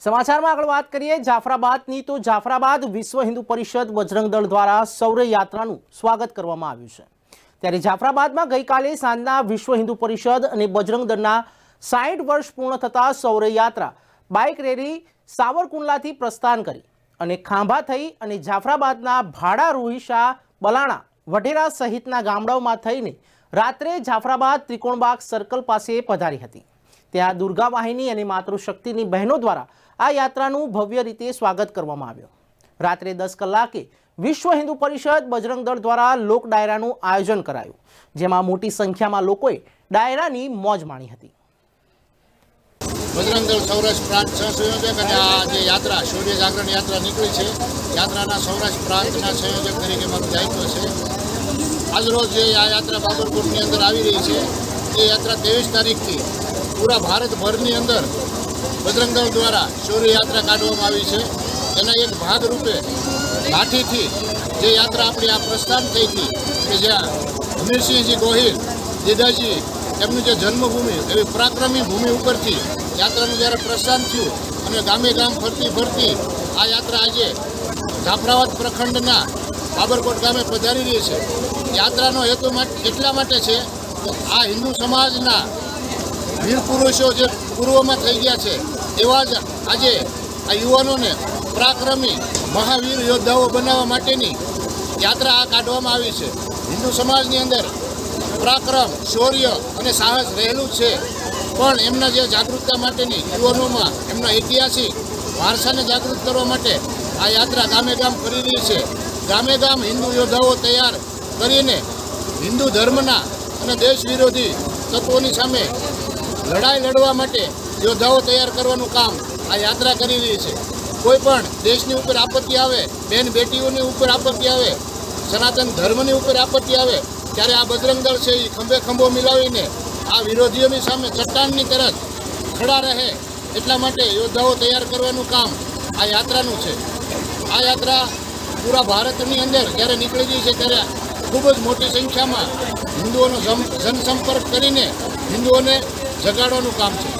સમાચારમાં આગળ વાત કરીએ, જાફરાબાદની તો જાફરાબાદ વિશ્વ હિન્દુ પરિષદ બજરંગ દળ દ્વારા સૌર યાત્રાનું સ્વાગત કરવામાં આવ્યું છે. ત્યારે જાફરાબાદમાં ગઈકાલે સાંજના વિશ્વ હિન્દુ પરિષદ અને બજરંગ દળના સાઠ વર્ષ પૂર્ણ થતાં સૌર યાત્રા બાઇક રેલી સાવરકુંડલાથી પ્રસ્થાન કરી અને ખાંભા થઈ અને જાફરાબાદના ભાડા રોહિશા બલાણા વઢેરા સહિતના ગામડાઓમાં થઈને રાત્રે જાફરાબાદ ત્રિકોણબાગ સર્કલ પાસે પધારી હતી. ત્યાં દુર્ગા વાહિની અને માતૃશક્તિની બહેનો દ્વારા આ યાત્રાનું ભવ્ય રીતે સ્વાગત કરવામાં આવ્યું. રાત્રે દસ કલાકે વિશ્વ હિન્દુ પરિષદ બજરંગ દળ દ્વારા લોક ડાયરાનું આયોજન કરાયું, જેમાં મોટી સંખ્યામાં લોકોએ ડાયરાની મોજ માણી હતી. બજરંગ દળ સૌરાષ્ટ્ર પ્રાંત સહસંયોજક અને આ જે યાત્રા, સૂર્ય જાગરણ યાત્રા નીકળી છે. યાત્રાના સૌરાષ્ટ્ર પ્રાંતના સંયોજક તરીકે મારું દાયિત્વ છે. આજરોજ જે આ યાત્રા બાબરકોટની અંદર આવી રહી છે, એ યાત્રા ત્રેવીસ તારીખથી પૂરા ભારતભરની અંદર બજરંગદળ દ્વારા શૌર્યયાત્રા કાઢવામાં આવી છે. એના એક ભાગરૂપે લાઠીથી જે યાત્રા આપણી આ પ્રસ્થાન થઈ હતી, કે જ્યાં હમીરસિંહજી ગોહિલ, દીદાજી, એમની જે જન્મભૂમિ, એવી પરાક્રમી ભૂમિ ઉપરથી યાત્રાનું જ્યારે પ્રસ્થાન થયું અને ગામે ગામ ફરતી ફરતી આ યાત્રા આજે જાફરાબાદ પ્રખંડના બાબરકોટ ગામે પધારી રહી છે. યાત્રાનો હેતુ એટલા માટે છે કે આ હિન્દુ સમાજના વીર પુરુષો જે પૂર્વમાં થઈ ગયા છે, એવા જ આજે આ યુવાનોને પરાક્રમી મહાવીર યોદ્ધાઓ બનાવવા માટેની યાત્રા આ કાઢવામાં આવી છે. હિન્દુ સમાજની અંદર પરાક્રમ, શૌર્ય અને સાહસ રહેલું છે. પણ એમના જે જાગૃતતા માટેની યુવાનોમાં એમના ઐતિહાસિક વારસાને જાગૃત કરવા માટે આ યાત્રા ગામે ગામ કરી રહી છે. ગામે ગામ હિન્દુ યોદ્ધાઓ તૈયાર કરીને હિન્દુ ધર્મના અને દેશ વિરોધી તત્વોની સામે લડાઈ લડવા માટે યોદ્ધાઓ તૈયાર કરવાનું કામ આ યાત્રા કરી રહી છે. કોઈ પણ દેશની ઉપર આપત્તિ આવે, બેન બેટીઓની ઉપર આપત્તિ આવે, સનાતન ધર્મની ઉપર આપત્તિ આવે, ત્યારે આ બજરંગ દળ છે એ ખંભે ખંભો મિલાવીને આ વિરોધીઓની સામે ચટ્ટાનની તરત ખડા રહે એટલા માટે યોદ્ધાઓ તૈયાર કરવાનું કામ આ યાત્રાનું છે. આ યાત્રા પૂરા ભારતની અંદર જ્યારે નીકળી ગઈ છે ત્યારે ખૂબ જ મોટી સંખ્યામાં હિન્દુઓનો જનસંપર્ક કરીને હિન્દુઓને જગાડવાનું કામ છે.